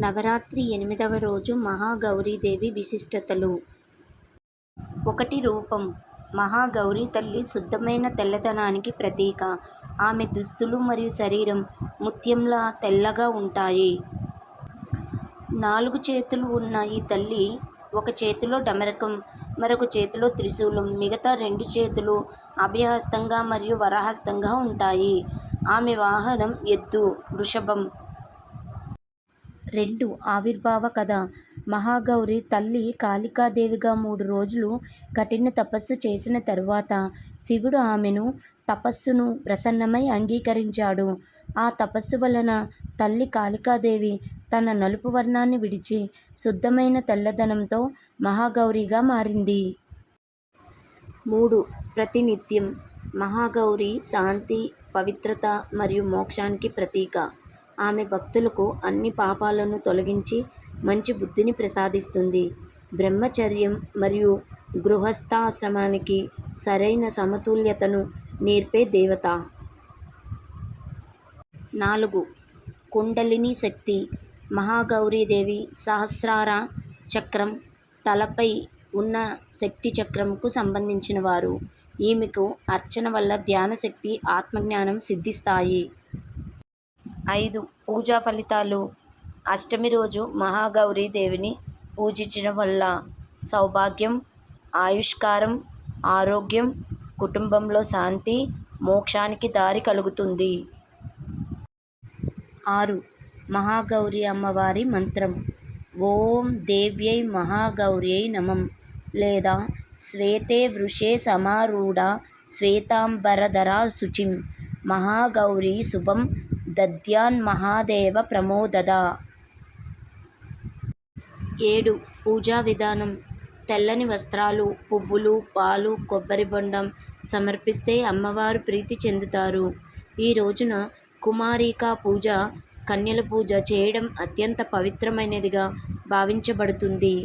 నవరాత్రి ఎనిమిదవ రోజు మహాగౌరీదేవి విశిష్టతలు. ఒకటి రూపం. మహాగౌరీ తల్లి శుద్ధమైన తెల్లదనానికి ప్రతీక. ఆమె దుస్తులు మరియు శరీరం ముత్యంలా తెల్లగా ఉంటాయి. నాలుగు చేతులు ఉన్న ఈ తల్లి ఒక చేతిలో డమరకం మరొక చేతిలో త్రిశూలం మిగతా రెండు చేతులు అభయహస్తంగా మరియు వరహస్తంగా ఉంటాయి. ఆమె వాహనం ఎద్దు వృషభం. రెండు ఆవిర్భావ కథ. మహాగౌరి తల్లి కాళికాదేవిగా మూడు రోజులు కఠిన తపస్సు చేసిన తరువాత శివుడు ఆమెను తపస్సును ప్రసన్నమై అంగీకరించాడు. ఆ తపస్సు వలన తల్లి కాళికాదేవి తన నలుపు వర్ణాన్ని విడిచి శుద్ధమైన తెల్లదనంతో మహాగౌరిగా మారింది. మూడు ప్రతినిత్యం. మహాగౌరి శాంతి పవిత్రత మరియు మోక్షానికి ప్రతీక. ఆమె భక్తులకు అన్ని పాపాలను తొలగించి మంచి బుద్ధిని ప్రసాదిస్తుంది. బ్రహ్మచర్యం మరియు గృహస్థాశ్రమానికి సరైన సమతుల్యతను నేర్పే దేవత. నాలుగు. కుండలిని శక్తి. మహాగౌరీదేవి సహస్రార చక్రం తలపై ఉన్న శక్తి చక్రంకు సంబంధించిన వారు. ఈమెకు అర్చన వల్ల ధ్యాన శక్తి ఆత్మజ్ఞానం సిద్ధిస్తాయి. ఐదు పూజా ఫలితాలు. అష్టమి రోజు మహాగౌరీ దేవిని పూజించడం వల్ల సౌభాగ్యం ఆయుష్కారం ఆరోగ్యం కుటుంబంలో శాంతి మోక్షానికి దారి కలుగుతుంది. ఆరు మహాగౌరి అమ్మవారి మంత్రం. ఓం దేవ్యై మహాగౌర్యై నమం. లేదా శ్వేతే వృషే సమారూఢ శ్వేతాంబరధరా శుచిం. మహాగౌరీ శుభం దద్యాన్ మహాదేవ ప్రమోదద. ఏడు. పూజా విధానం. తెల్లని వస్త్రాలు పువ్వులు పాలు కొబ్బరి బొండం సమర్పిస్తే అమ్మవారు ప్రీతి చెందుతారు. ఈ రోజున కుమారికా పూజ కన్యల పూజ చేయడం అత్యంత పవిత్రమైనదిగా భావించబడుతుంది.